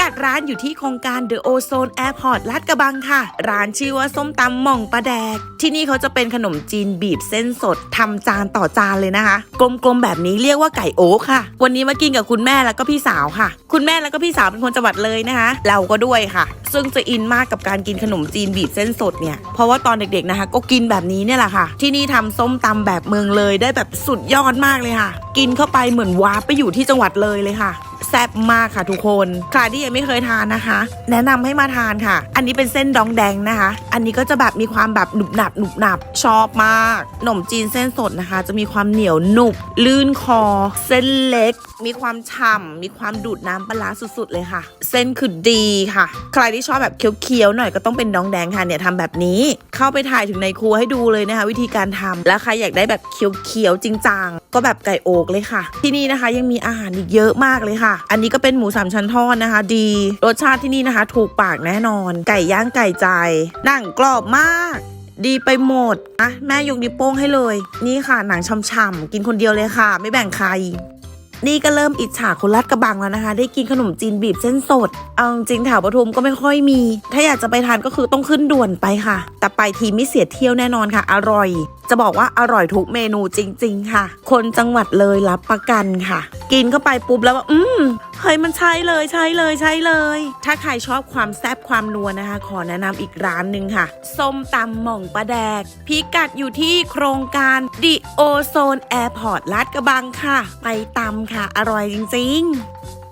กัดร้านอยู่ที่โครงการ The Ozone Airport ลาดกระบังค่ะ ร้านชื่อว่าส้มตำหม่องปลาแดก ที่นี่เขาจะเป็นขนมจีนบีบเส้นสดทำจานต่อจานเลยนะคะ กลมๆแบบนี้เรียกว่าไก่โอ๊คค่ะ วันนี้มากินกับคุณแม่แล้วก็พี่สาวค่ะ คุณแม่แล้วก็พี่สาวเป็นคนจังหวัดเลยนะคะ เราก็ด้วยค่ะ ซึ่งจะอินมากกับการกินขนมจีนบีบเส้นสดเนี่ยเพราะว่าตอนเด็กๆนะคะ ก็กินแบบนี้เนี่ยแหละค่ะ ที่นี่ทำส้มตำแบบเมืองเลยได้แบบสุดยอดมากเลยค่ะ กินเข้าไปเหมือนวาร์ปไปอยู่ที่จังหวัดเลยเลยค่ะ แซ่บมากค่ะทุกคนใครที่ยังไม่เคยทานนะคะ แนะนำให้มาทานค่ะ อันนี้เป็นเส้นดองแดงนะคะ อันนี้ก็จะแบบมีความแบบหนุบหนับหนุบหนับชอบมากขนมจีนเส้นสดนะคะ จะมีความเหนียวหนุบ ลื่นคอ เส้นเล็ก มีความฉ่ำมีความดูดน้ำปลาสุดๆเลยค่ะ เส้นคือดีค่ะ ใครที่ชอบแบบเคี้ยวๆหน่อยก็ต้องเป็นดองแดงค่ะเนี่ยทำแบบนี้ เข้าไปถ่ายถึงในครัวให้ดูเลยนะคะ วิธีการทำและใครอยากได้แบบเคี้ยวๆจริงจังก็แบบไก่โอกเลยค่ะ ที่นี่นะคะยังมีอาหารอีกเยอะมากเลยค่ะ อันนี้ก็เป็นหมูสามชั้นทอดนะคะ ดี รสชาติที่นี่นะคะ ถูกปากแน่นอน ไก่ย่างไก่ใจหนังกรอบมาก ดีไปหมดนะแม่ยกนิ้วโป้งให้เลย นี่ค่ะหนังฉ่ำๆกินคนเดียวเลยค่ะ ไม่แบ่งใคร นี่ก็เริ่มอิจฉาคนลาดกระบังแล้วนะคะ ได้กินขนมจีนบีบเส้นสด เอาจริงแถวปทุมก็ไม่ค่อยมี ถ้าอยากจะไปทานก็คือต้องขึ้นด่วนไปค่ะ แต่ไปทีไม่เสียเที่ยวแน่นอนค่ะ อร่อย จะบอกว่าอร่อยทุกเมนูจริง ๆ ค่ะ คนจังหวัดเลยรับประกันค่ะ กินเข้าไปปุ๊บแล้วว่าอืม เฮ้ยมันใช่เลยใช่เลยใช่เลย ถ้าใครชอบความแซ่บความนัวนะคะ ขอแนะนำอีกร้านหนึ่งค่ะ ส้มตำหม่องปลาแดก พิกัดอยู่ที่โครงการดิโอโซนแอร์พอร์ตลาดกระบังค่ะ ไปตำค่ะ อร่อยจริง ๆ